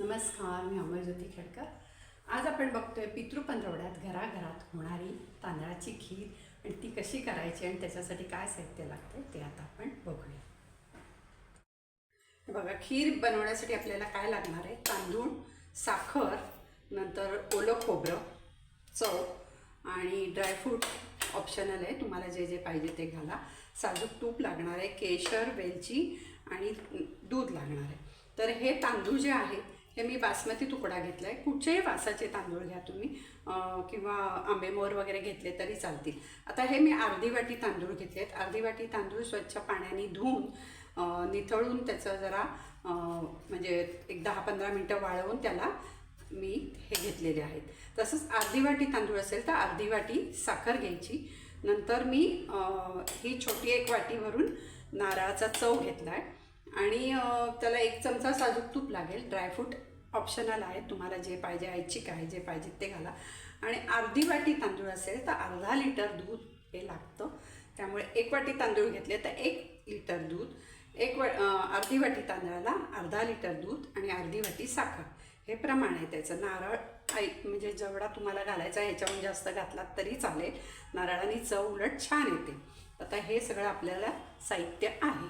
नमस्कार मी अमरज्योती खेडकर. आज आपण बघतोय पितृपंधरवड्यात घराघरात होणारी तांदळाची खीर आणि ती कशी करायची आणि त्याच्यासाठी काय साहित्य लागते ते आता आपण बघूया. बघा खीर बनवण्यासाठी आपल्याला काय लागणार आहे? तांदूळ साखर नंतर ओलं खोबरं चव आणि ड्रायफ्रूट ऑप्शनल आहे. तुम्हाला जे जे पाहिजे ते घाला. साजूक तूप लागणार आहे केशर वेलची आणि दूध लागणार आहे. तर हे तांदूळ जे आहे हे मी बासमती तुकडा घेतला आहे कुठचेही वासाचे तांदूळ घ्या तुम्ही. किंवा आंबेमोर वगैरे घेतले तरी चालतील. आता हे मी अर्धी वाटी तांदूळ घेतले आहेत अर्धी वाटी तांदूळ स्वच्छ पाण्याने धुवून निथळून त्याचं जरा म्हणजे एक दहा पंधरा मिनटं वाळवून त्याला मी हे घेतलेले आहेत. तसंच अर्धी वाटी तांदूळ असेल तर अर्धी वाटी साखर घ्यायची. नंतर मी ही छोटी एक वाटी भरून नारळाचा चव घेतला आहे आणि त्याला एक चमचा साजूक तूप लागेल. ड्रायफ्रूट ऑप्शनल आहे तुम्हाला जे पाहिजे ऐच्छिक आहे जे पाहिजे ते घाला. आणि अर्धी वाटी तांदूळ असेल तर अर्धा लिटर दूध हे लागतं. त्यामुळे एक वाटी तांदूळ घेतले तर एक लिटर दूध एक वा अर्धी वाटी तांदळाला अर्धा लिटर दूध आणि अर्धी वाटी साखर. हे प्रमाण आहे त्याचं. नारळ आई म्हणजे जेवढा तुम्हाला घालायचा ह्याच्याहून जास्त घातलात तरी चालेल. नारळाने चव उलट छान येते. आता हे सगळं आपल्याला साहित्य आहे.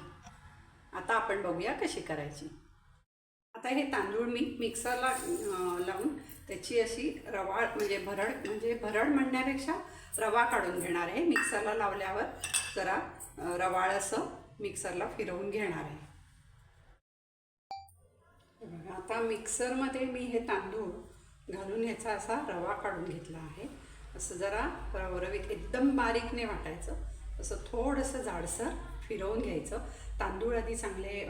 आता आपण बघूया कशी करायची. आता हे तांदूळ मी मिक्सरला लावून त्याची अशी रवाळ म्हणजे भरड म्हणजे भरड म्हणण्यापेक्षा रवा काढून घेणार आहे. मिक्सरला लावल्यावर जरा रवाळ असं मिक्सरला फिरवून घेणार आहे. बघा आता मिक्सरमध्ये मी हे तांदूळ घालून ह्याचा असा रवा काढून घेतला आहे. असं जरा रवरवीत एकदम बारीकने वाटायचं. असं थोडंसं जाडसर फिरवून घ्यायचं. तांदूळ आधी चांगले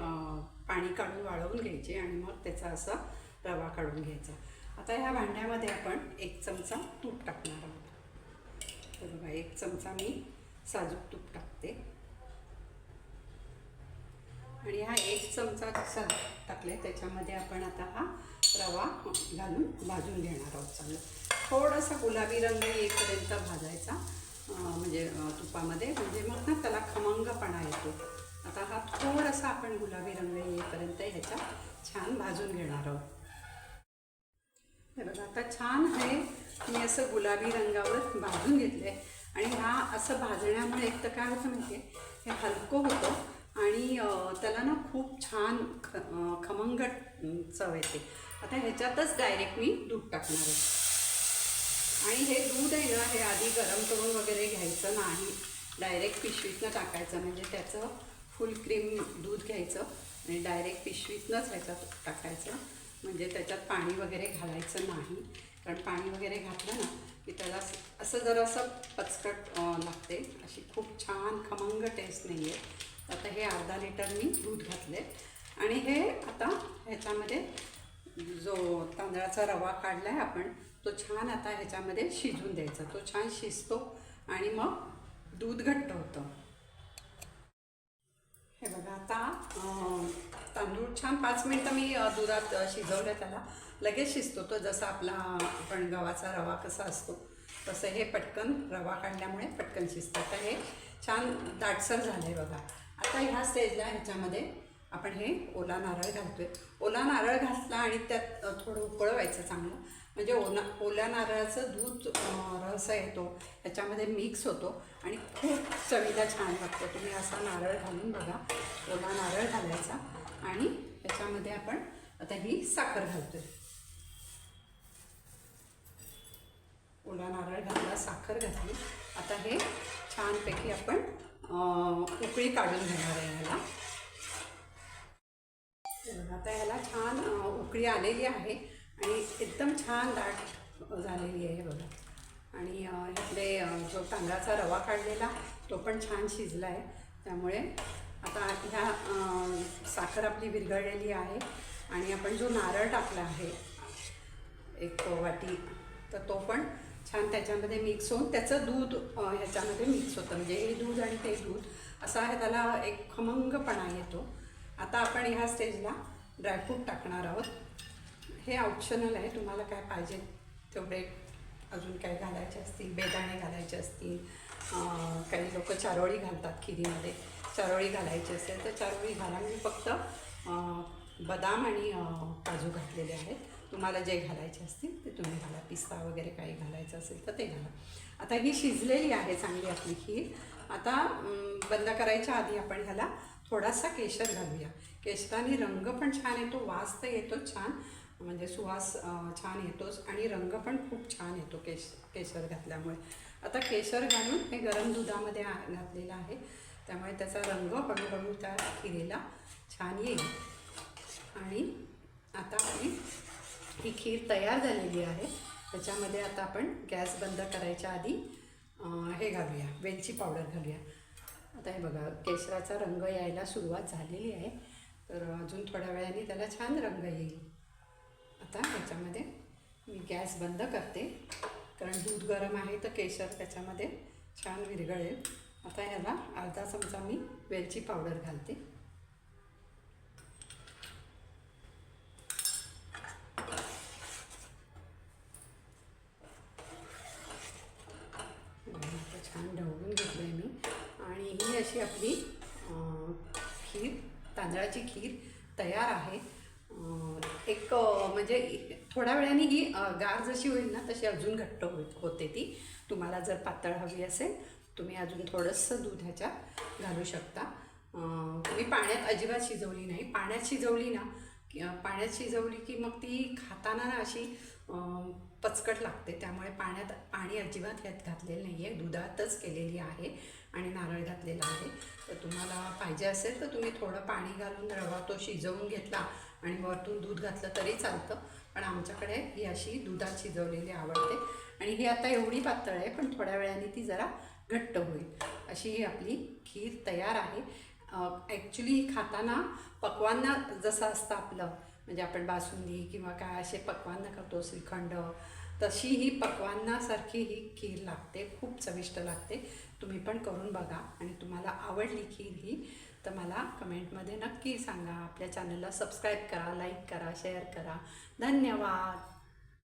पाणी काढून वाळवून घ्यायचे आणि मग त्याचा असा रवा काढून घ्यायचा. आता ह्या भांड्यामध्ये आपण एक चमचा तूप टाकणार आहोत. तर बघा एक चमचा मी साजूक तूप टाकते. आणि हा एक चमचा कसा टाकले त्याच्यामध्ये आपण आता हा रवा घालून भाजून घेणार आहोत. चांगलं थोडासा गुलाबी रंग येईपर्यंत भाजायचा म्हणजे तुपामध्ये. म्हणजे मग ना त्याला खमंगपणा येतो. आता हा थोडासा आपण गुलाबी रंग येईपर्यंत ह्याच्या छान भाजून घेणार आहोत. बघा आता छान हे मी असं गुलाबी रंगावर भाजून घेतले आणि हा असं भाजण्यामुळे एक तर काय होतं माहिती आहे हे हलकं होतं आणि त्याला ना खूप छान ख खमंगट चव येते. आता ह्याच्यातच डायरेक्ट मी दूध टाकणार आहे. आणि हे दूध आहे ना हे आधी गरम करून वगैरे घ्यायचं नाही. डायरेक्ट पिशवीतनं टाकायचं म्हणजे त्याचं फुल क्रीम दूध घ्यायचं आणि डायरेक्ट पिशवीतनंच ह्याच्यात टाकायचं. म्हणजे त्याच्यात पाणी वगैरे घालायचं नाही. कारण पाणी वगैरे घातलं ना की त्याला असं- जरासं पचकट लागते. अशी खूप छान खमंग टेस्ट नाही आहे आता हे अर्धा लिटर मी दूध घातले आणि हे आता ह्याच्यामध्ये जो तांदळाचा रवा काढला आहे आपण तो छान आता ह्याच्यामध्ये शिजून द्यायचा. तो छान शिजतो आणि मग दूध घट्ट होतं. आता तांदूळ छान पाच मिनटं मी दुधात शिजवलं त्याला. लगेच शिजतो तो जसा आपला आपण गव्हाचा रवा कसा असतो तसं हे पटकन रवा काढल्यामुळे पटकन शिजतं. तर हे छान दाटसर झालं आहे बघा. आता ह्या स्टेजला ह्याच्यामध्ये आपण हे ओला नारळ घालतोय. ओला नारळ घातला आणि त्यात थोडं उकळवायचं चांगलं. म्हणजे ओला ओल्या नारळाचं दूध रस येतो त्याच्यामध्ये मिक्स होतो आणि खूप चवीला छान लागतो. तुम्ही असा नारळ घालून बघा. ओला नारळ घालायचा आणि त्याच्यामध्ये आपण आता ही साखर घालतोय. ओला नारळ घातला साखर घातली. आता हे छानपैकी आपण उकळी काढून घेणार आहे ह्याला आता ह्याला छान उकळी आलेली आहे. आणि एकदम छान दाट झालेली आहे बघा. आणि इकडे जो तांदळाचा रवा काढलेला तो पण छान शिजला आहे. त्यामुळे आता ह्या साखर आपली विरघळलेली आहे. आणि आपण जो नारळ टाकला आहे एक वाटी तर तो पण छान त्याच्यामध्ये मिक्स होऊन त्याचं दूध ह्याच्यामध्ये मिक्स होतं. म्हणजे हे दूध आणि ते दूध असा आहे त्याला एक खमंगपणा येतो. आता आपण ह्या स्टेजला ड्रायफ्रूट टाकणार आहोत. हे ऑप्शनल आहे तुम्हाला काय पाहिजे तेवढे अजून काय घालायचे असतील बेदाणे घालायचे असतील काही लोक चारोळी घालतात खिरीमध्ये. चारोळी घालायची असेल तर चारोळी घाला. मी फक्त बदाम आणि काजू घातलेले आहेत. तुम्हाला जे घालायचे असतील ते तुम्ही घाला. पिस्ता वगैरे काही घालायचं असेल तर ते घाला. आता ही शिजलेली आहे चांगली आपली खीर. आता बंद करायच्या आधी आपण ह्याला थोडासा केशर घालूया. केशराने रंग पण छान येतो वास तर येतो छान. म्हणजे सुवास छान येतोच आणि रंग पण खूप छान येतो केश केशर घातल्यामुळे. आता केशर घालून हे गरम दुधामध्ये आ- घातलेलं आहे. त्यामुळे त्याचा रंग हळूहळू त्या खिरीला छान येईल. आणि आता आपली ही खीर तयार झालेली आहे. त्याच्यामध्ये आता आपण गॅस बंद करायच्या आधी हे घालूया वेलची पावडर घालूया. आता हे बघा केशराचा रंग यायला सुरुवात झालेली आहे. तर अजून थोड्या वेळाने त्याला छान रंग येईल. आता याच्यामध्ये मी गॅस बंद करते. कारण दूध गरम आहे तर केशर त्याच्यामध्ये छान विरघळेल. आता ह्याला अर्धा चमचा मी वेलची पावडर घालते. छान ढवळून घेतलं आहे मी. आणि ही अशी आपली खीर तांदळाची खीर तयार आहे. एक म्हणजे थोड्या वेळाने ही गार जशी होईल ना तशी अजून घट्ट होत होते ती. तुम्हाला जर पातळ हवी असेल तुम्ही अजून थोडंसं दूध ह्याच्यात घालू शकता. तुम्ही मी पाण्यात अजिबात शिजवली नाही. पाण्यात शिजवली ना की पाण्यात शिजवली की मग ती खाताना ना अशी पचकट लागते. त्यामुळे पाण्यात पाणी अजिबात ह्यात घातलेलं नाही आहे दुधातच केलेली आहे आणि नारळ घातलेला आहे. तर तुम्हाला पाहिजे असेल तर तुम्ही थोडं पाणी घालून रवा तो शिजवून घेतला. आणि वरतून दूध घातलं तरी चालतं. पण आमच्याकडे ही अशी दुधात शिजवलेली आवडते. आणि ही आता एवढी पातळ आहे पण थोड्या वेळाने ती जरा घट्ट होईल. अशी ही आपली खीर तयार आहे. ॲक्च्युली खाताना पक्वांना जसं असतं आपलं म्हणजे आपण बासुंदी किंवा काय असे पकवान करतो श्रीखंड तशी ही पकवानासारखी ही खीर लागते. खूप चविष्ट लागते. तुम्ही पण करून बघा आणि तुम्हाला आवडली खीर ही तर मला कमेंटमध्ये नक्की सांगा. आपल्या चॅनलला सबस्क्राईब करा लाईक करा शेअर करा. धन्यवाद.